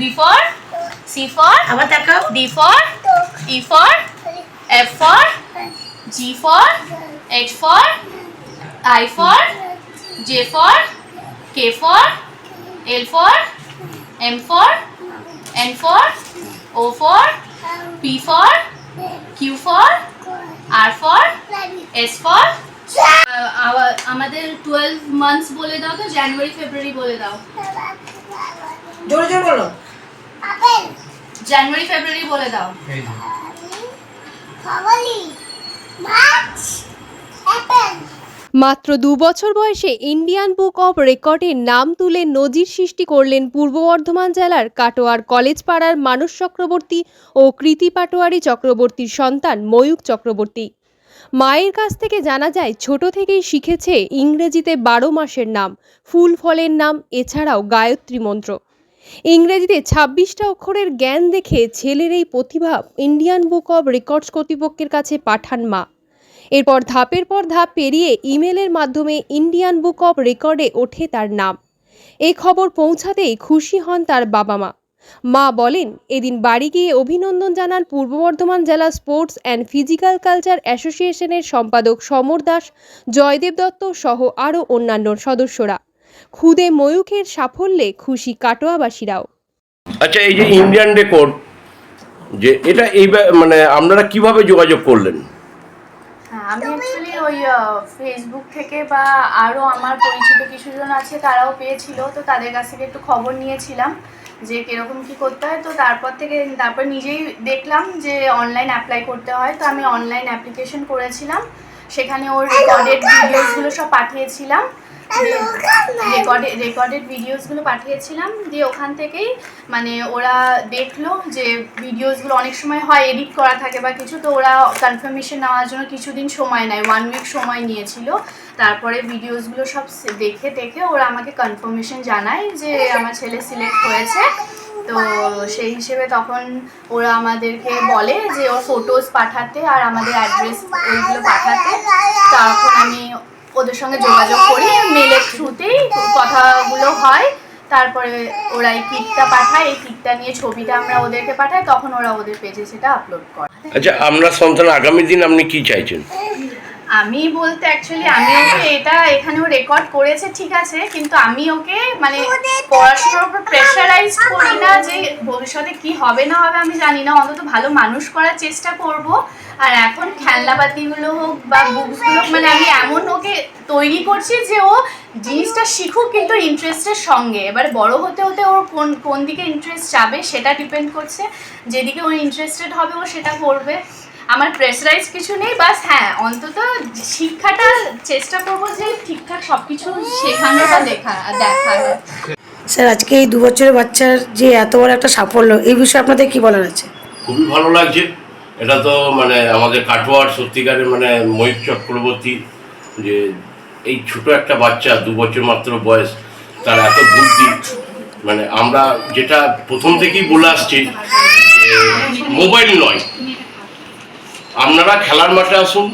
B for C for আবার দেখাও D for E for F for G for H for I for J for K for L for M for N for O for P for Q for R for S for আমাদের twelve months বলে দাও তো জানুয়ারি ফেব্রুয়ারি বলে দাও জোরে জোরে বলো জানুয়ারি ফেব্রুয়ারি বলে দাও। মাত্র দু বছর বয়সে ইন্ডিয়ান বুক অব রেকর্ডে নাম তুলে নজির সৃষ্টি করলেন পূর্ব বর্ধমান জেলার কাটোয়ার কলেজ পাড়ার মানস চক্রবর্তী ও কৃতি পাটোয়ারি চক্রবর্তীর সন্তান ময়ূক চক্রবর্তী। মায়ের কাছ থেকে জানা যায় ছোট থেকেই শিখেছে ইংরেজিতে বারো মাসের নাম ফুল ফলের নাম এছাড়াও গায়ত্রী মন্ত্র। ইংরেজিতে ছাব্বিশটা অক্ষরের জ্ঞান দেখে ছেলের এই প্রতিভা ইন্ডিয়ান বুক অব রেকর্ডস কর্তৃপক্ষের কাছে পাঠান মা। এরপর ধাপের পর ধাপ পেরিয়ে ইমেলের মাধ্যমে ইন্ডিয়ান বুক অব রেকর্ডে ওঠে তার নাম। এই খবর পৌঁছাতেই খুশি হন তার বাবা মা। মা বলেন, এদিন বাড়ি গিয়ে অভিনন্দন জানান পূর্ব বর্ধমান জেলা স্পোর্টস অ্যান্ড ফিজিক্যাল কালচার অ্যাসোসিয়েশনের সম্পাদক সমর দাস, জয়দেব দত্ত সহ আরও অন্যান্য সদস্যরা। খুদে ময়ূখের সাফল্যে খুশি কাটোয়াবাসীরাও। আচ্ছা এই যে ইন্ডিয়ান রেকর্ড যে এটা এই মানে আপনারা কীভাবে যোগাযোগ করলেন? হ্যাঁ আমি অ্যাকচুয়ালি ওই ফেসবুক থেকে বা আরও আমার পরিচিত কিছুজন আছে তারাও পেয়েছিল তো তাদের কাছ থেকে একটু খবর নিয়েছিলাম যে কীরকম কী করতে হয়। তো তারপর থেকে তারপর নিজেই দেখলাম যে অনলাইন অ্যাপ্লাই করতে হয়। তো আমি অনলাইন অ্যাপ্লিকেশন করেছিলাম। সেখানে ওর রেকর্ডেড ভিডিওসগুলো সব পাঠিয়েছিলাম। রেকর্ডেড রেকর্ডেড ভিডিওসগুলো পাঠিয়েছিলাম দিয়ে ওখান থেকেই মানে ওরা দেখল যে ভিডিওসগুলো অনেক সময় হয় এডিট করা থাকে বা কিছু, তো ওরা কনফার্মেশন নেওয়ার জন্য কিছুদিন সময় নেয় ওয়ান উইক সময় নিয়েছিল। তারপরে ভিডিওসগুলো সব দেখে দেখে ওরা আমাকে কনফার্মেশন জানায় যে আমার ছেলে সিলেক্ট হয়েছে। তো সেই হিসেবে তখন ওরা আমাদেরকে বলে যে ওর ফটোজ পাঠাতে আর আমাদের অ্যাড্রেস ওইগুলো পাঠাতে। তখন আমি ওদের সঙ্গে যোগাযোগ করি মেলের থ্রুতেই কথাগুলো হয়। তারপরে ওরা এই কিটটা পাঠায় এই কিটটা নিয়ে ছবিটা আমরা ওদেরকে পাঠাই তখন ওরা ওদের পেজে সেটা আপলোড করে। আচ্ছা আপনার সন্তান আগামী দিন আপনি কি চাইছেন? আমি বলতে অ্যাকচুয়ালি আমি ওকে এটা এখানেও রেকর্ড করেছে ঠিক আছে কিন্তু আমি ওকে মানে পড়াশোনার উপর প্রেশারাইজ করি না যে ভবিষ্যতে কি হবে না হবে আমি জানি না অন্তত ভালো মানুষ করার চেষ্টা করব। আর এখন খেলনাপাতিগুলো হোক বা বুকসগুলো হোক মানে আমি এমন ওকে তৈরি করছি যে ও জিনিসটা শিখুক কিন্তু ইন্টারেস্টের সঙ্গে। এবার বড় হতে হতে ওর কোন কোন দিকে ইন্টারেস্ট যাবে সেটা ডিপেন্ড করছে। যেদিকে ও ইন্টারেস্টেড হবে ও সেটা করবে। আমার প্রেসারাইজ কিছু নেই বাস হ্যাঁ অন্তত শিক্ষাটা চেষ্টা করব যে ঠিকঠাক সব কিছু শেখানো বা দেখা দেখা স্যার আজকে এই দু বছরের বাচ্চার যে এত বড় একটা সাফল্য এই বিষয়ে আপনাদের কি বলার আছে? খুবই ভালো লাগছে। এটা তো মানে আমাদের কাটোয়ার সত্যিকারের মানে ময়ূর চক্রবর্তী যে এই ছোট একটা বাচ্চা, দু বছর মাত্র বয়স, তার এত বুদ্ধি। মানে আমরা যেটা প্রথম থেকেই বলে আসছি মোবাইল নয়। আপনারা খেলার মাঠে আসুন,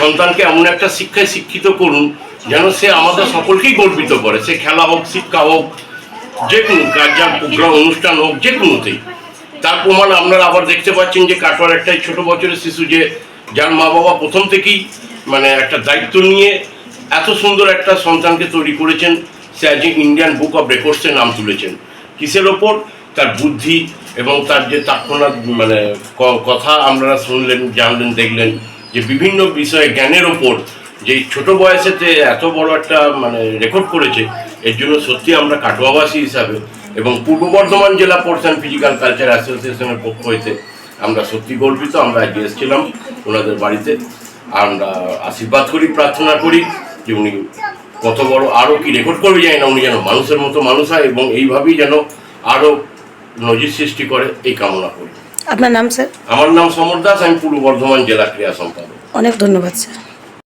সন্তানকে এমন একটা শিক্ষায় শিক্ষিত করুন যেন সে আমাদের সকলকেই গর্বিত করে। সে খেলা হোক শিক্ষা হোক, যে কোনো কার্যাল প্রোগ্রাম অনুষ্ঠান হোক, যে কোনোতেই। তার প্রমাণ আপনারা আবার দেখতে পাচ্ছেন যে কাটোয়ার একটাই ছোট বছরের শিশু যে, যার মা বাবা প্রথম থেকেই মানে একটা দায়িত্ব নিয়ে এত সুন্দর একটা সন্তানকে তৈরি করেছেন, সে আজকে ইন্ডিয়ান বুক অফ রেকর্ডসে নাম তুলেছেন। কিসের ওপর? তার বুদ্ধি এবং তার যে তাৎক্ষণাৎ মানে কথা আপনারা শুনলেন, জানলেন, দেখলেন যে বিভিন্ন বিষয়ে জ্ঞানের ওপর যে ছোট বয়সেতে এত বড় একটা মানে রেকর্ড করেছে, এর জন্য সত্যি আমরা কাটোয়াবাসী হিসাবে এবং পূর্ব বর্ধমান জেলা স্পোর্টস ফিজিক্যাল কালচার অ্যাসোসিয়েশনের পক্ষ হইতে আমরা সত্যি গর্বিত আমরা আজকে এসেছিলাম ওনাদের বাড়িতে। আমরা আশীর্বাদ করি প্রার্থনা করি যে উনি কত বড় আরও কি রেকর্ড করবে জানি না উনি যেন মানুষের মতো মানুষ হয় এবং এইভাবেই যেন আরও নজির সৃষ্টি করে এই কামনা করি। আপনার নাম স্যার? আমার নাম সমর দাস আমি পূর্ব বর্ধমান জেলা ক্রীড়া সম্পাদক। অনেক ধন্যবাদ স্যার।